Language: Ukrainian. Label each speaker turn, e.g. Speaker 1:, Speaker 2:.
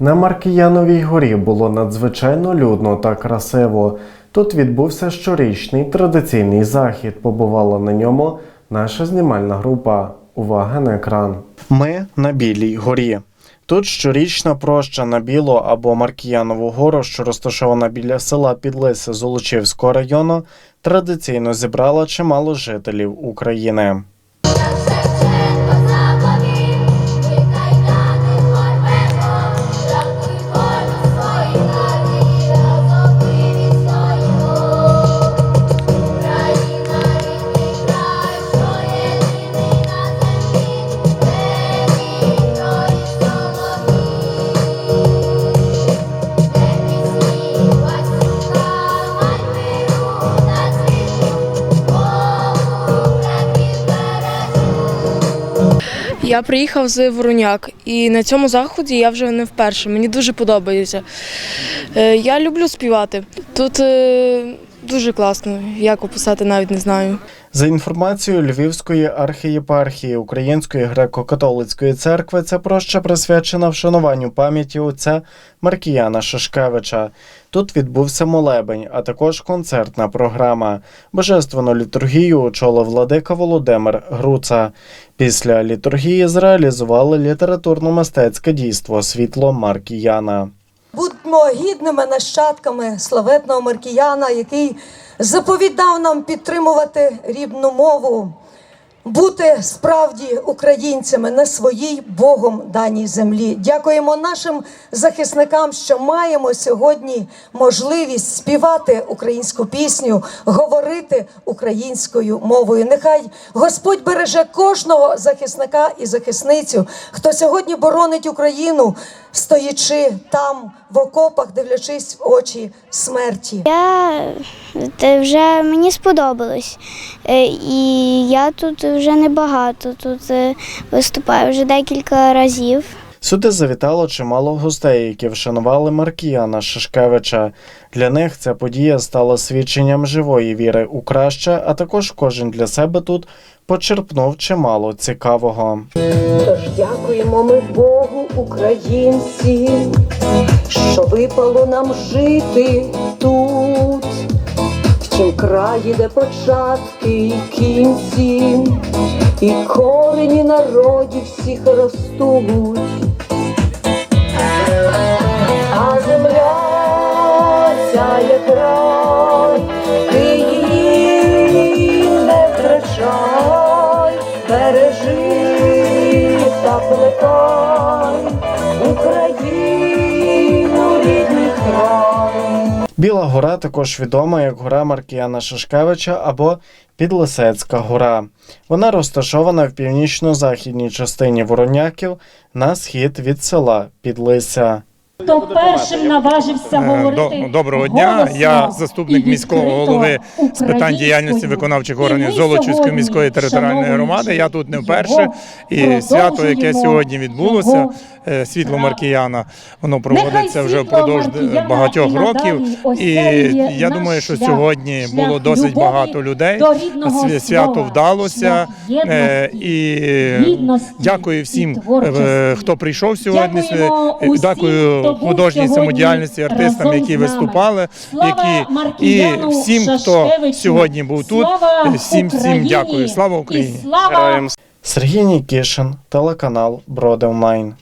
Speaker 1: На Маркіяновій горі було надзвичайно людно та красиво. Тут відбувся щорічний традиційний захід. Побувала на ньому наша знімальна група. Увага на екран. Ми на Білій горі. Тут щорічна проща на Білу або Маркіянову гору, що розташована біля села Підлиси Золочівського району, традиційно зібрала чимало жителів України.
Speaker 2: Я приїхав з Вороняк, і на цьому заході я вже не вперше. Мені дуже подобається. Е, Я люблю співати. Тут е, дуже класно, як описати, навіть не знаю.
Speaker 1: За інформацією Львівської архієпархії Української греко-католицької церкви, ця проща присвячена вшануванню пам'яті отця Маркіяна Шишкевича. Тут відбувся молебень, а також концертна програма. Божественну літургію очолив владика Володимир Груца. Після літургії зреалізували літературно-мистецьке дійство Світло Маркіяна.
Speaker 3: Будьмо гідними нащадками славетного Маркіяна, який заповідав нам підтримувати рідну мову, бути справді українцями на своїй Богом даній землі. Дякуємо нашим захисникам, що маємо сьогодні можливість співати українську пісню, говорити українською мовою. Нехай Господь береже кожного захисника і захисницю, хто сьогодні боронить Україну, стоячи там в окопах, дивлячись в очі смерті.
Speaker 4: Я вже мені сподобалось. Е, І я тут вже небагато. Тут е, виступаю вже декілька разів.
Speaker 1: Сюди завітало чимало гостей, які вшанували Маркіяна Шишкевича. Для них ця подія стала свідченням живої віри у краще, а також кожен для себе тут почерпнув чимало цікавого.
Speaker 3: Тож дякуємо ми Богу, українці, що випало нам жити тут, тім краї, де початки і кінці, і корені народів всіх ростуть. А земля ця є край, ти її не втрачай, бережи та плекай
Speaker 1: Біла гора також відома як гора Маркіяна Шашкевича або Підлисецька гора. Вона розташована в північно-західній частині Вороняків на схід від села Підлися.
Speaker 5: Хто першим наважився
Speaker 6: Е,
Speaker 5: говорити
Speaker 6: Доброго дня. Я заступник міського голови з питань діяльності виконавчих органів Золочівської міської територіальної громади. Я тут не вперше. І свято, яке сьогодні відбулося, е, світло Маркіяна, воно проводиться вже впродовж багатьох років. І я думаю, що сьогодні було досить багато людей. Свято вдалося. Е, І дякую всім, е, хто прийшов сьогодні. Е, Дякую художній самодіяльності артистам, які виступали, які і всім, хто сьогодні був тут. Всім всім дякую. Слава Україні!
Speaker 5: Героям
Speaker 1: Сергій Нікішин, телеканал Броди Онлайн.